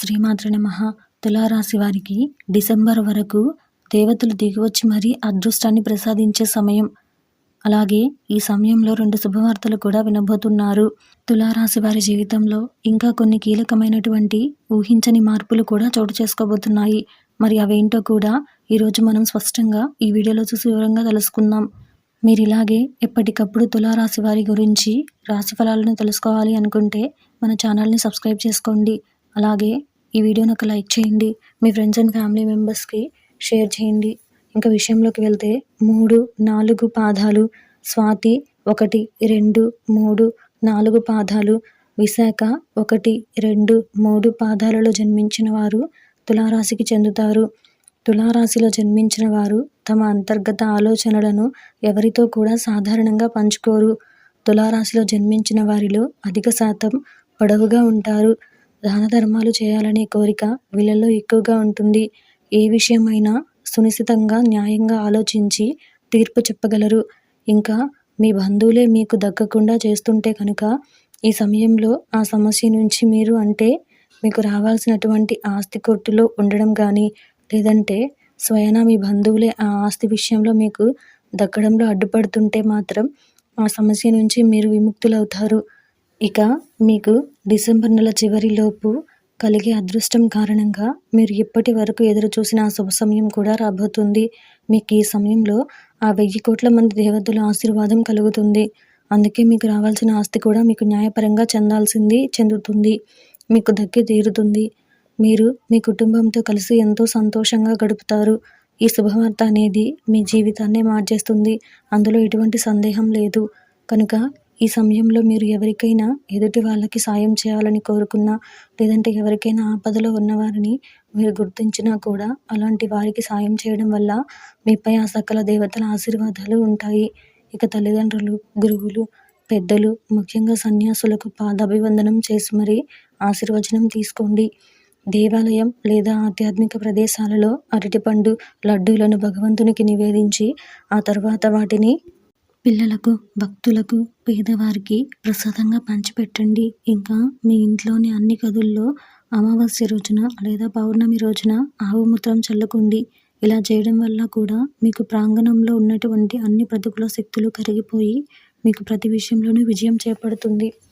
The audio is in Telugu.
శ్రీమాతృ నమ. తులారాశి వారికి డిసెంబర్ వరకు దేవతలు దిగివచ్చి మరీ అదృష్టాన్ని ప్రసాదించే సమయం. అలాగే ఈ సమయంలో రెండు శుభవార్తలు కూడా వినబోతున్నారు. తులారాశి వారి జీవితంలో ఇంకా కొన్ని కీలకమైనటువంటి ఊహించని మార్పులు కూడా చోటు చేసుకోబోతున్నాయి. మరి అవేంటో కూడా ఈరోజు మనం స్పష్టంగా ఈ వీడియోలో చూసి వివరంగా తెలుసుకుందాం. మీరు ఇలాగే ఎప్పటికప్పుడు తులారాశి వారి గురించి రాశి ఫలాలను తెలుసుకోవాలి అనుకుంటే మన ఛానల్ని సబ్స్క్రైబ్ చేసుకోండి. అలాగే ఈ వీడియోని ఒక లైక్ చేయండి. మీ ఫ్రెండ్స్ అండ్ ఫ్యామిలీ మెంబర్స్కి షేర్ చేయండి. ఇంకా విషయంలోకి వెళ్తే మూడు నాలుగు పాదాలు స్వాతి ఒకటి రెండు మూడు నాలుగు పాదాలు విశాఖ ఒకటి రెండు మూడు పాదాలలో జన్మించిన వారు తులారాశికి చెందుతారు. తులారాశిలో జన్మించిన వారు తమ అంతర్గత ఆలోచనలను ఎవరితో కూడా సాధారణంగా పంచుకోరు. తులారాశిలో జన్మించిన వారిలో అధిక శాతం పొడవుగా ఉంటారు. దాన ధర్మాలు చేయాలనే కోరిక వీళ్ళల్లో ఎక్కువగా ఉంటుంది. ఏ విషయమైనా సునిశ్చితంగా న్యాయంగా ఆలోచించి తీర్పు చెప్పగలరు. ఇంకా మీ బంధువులే మీకు దక్కకుండా చేస్తుంటే కనుక ఈ సమయంలో ఆ సమస్య నుంచి మీరు అంటే మీకు రావాల్సినటువంటి ఆస్తి కొట్టులో ఉండడం కానీ లేదంటే స్వయన మీ బంధువులే ఆ ఆస్తి విషయంలో మీకు దక్కడంలో అడ్డుపడుతుంటే మాత్రం ఆ సమస్య నుంచి మీరు విముక్తులవుతారు. ఇక మీకు డిసెంబర్ నెల చివరిలోపు కలిగే అదృష్టం కారణంగా మీరు ఇప్పటి వరకు ఎదురు చూసిన ఆ శుభ సమయం కూడా రాబోతుంది. మీకు ఈ సమయంలో ఆ వెయ్యి కోట్ల మంది దేవతల ఆశీర్వాదం కలుగుతుంది. అందుకే మీకు రావాల్సిన ఆస్తి కూడా మీకు న్యాయపరంగా చెందాల్సింది చెందుతుంది. మీకు దక్కి తీరుతుంది. మీరు మీ కుటుంబంతో కలిసి ఎంతో సంతోషంగా గడుపుతారు. ఈ శుభవార్త అనేది మీ జీవితాన్నే మార్చేస్తుంది. అందులో ఎటువంటి సందేహం లేదు. కనుక ఈ సమయంలో మీరు ఎవరికైనా ఎదుటి వాళ్ళకి సాయం చేయాలని కోరుకున్నా లేదంటే ఎవరికైనా ఆపదలో ఉన్నవారిని మీరు గుర్తించినా కూడా అలాంటి వారికి సాయం చేయడం వల్ల మీపై ఆ సకల దేవతల ఆశీర్వాదాలు ఉంటాయి. ఇక తల్లిదండ్రులు గురువులు పెద్దలు ముఖ్యంగా సన్యాసులకు పాదాభివందనం చేసి మరీ ఆశీర్వచనం తీసుకోండి. దేవాలయం లేదా ఆధ్యాత్మిక ప్రదేశాలలో అరటిపండు లడ్డూలను భగవంతునికి నివేదించి ఆ తర్వాత వాటిని పిల్లలకు భక్తులకు పేదవారికి ప్రసాదంగా పంచిపెట్టండి. ఇంకా మీ ఇంట్లోని అన్ని గదుల్లో అమావాస్య రోజున లేదా పౌర్ణమి రోజున ఆవుమూత్రం చల్లుకోండి. ఇలా చేయడం వల్ల కూడా మీకు ప్రాంగణంలో ఉన్నటువంటి అన్ని ప్రతికూల శక్తులు కరిగిపోయి మీకు ప్రతి విషయంలోనూ విజయం చేపడుతుంది.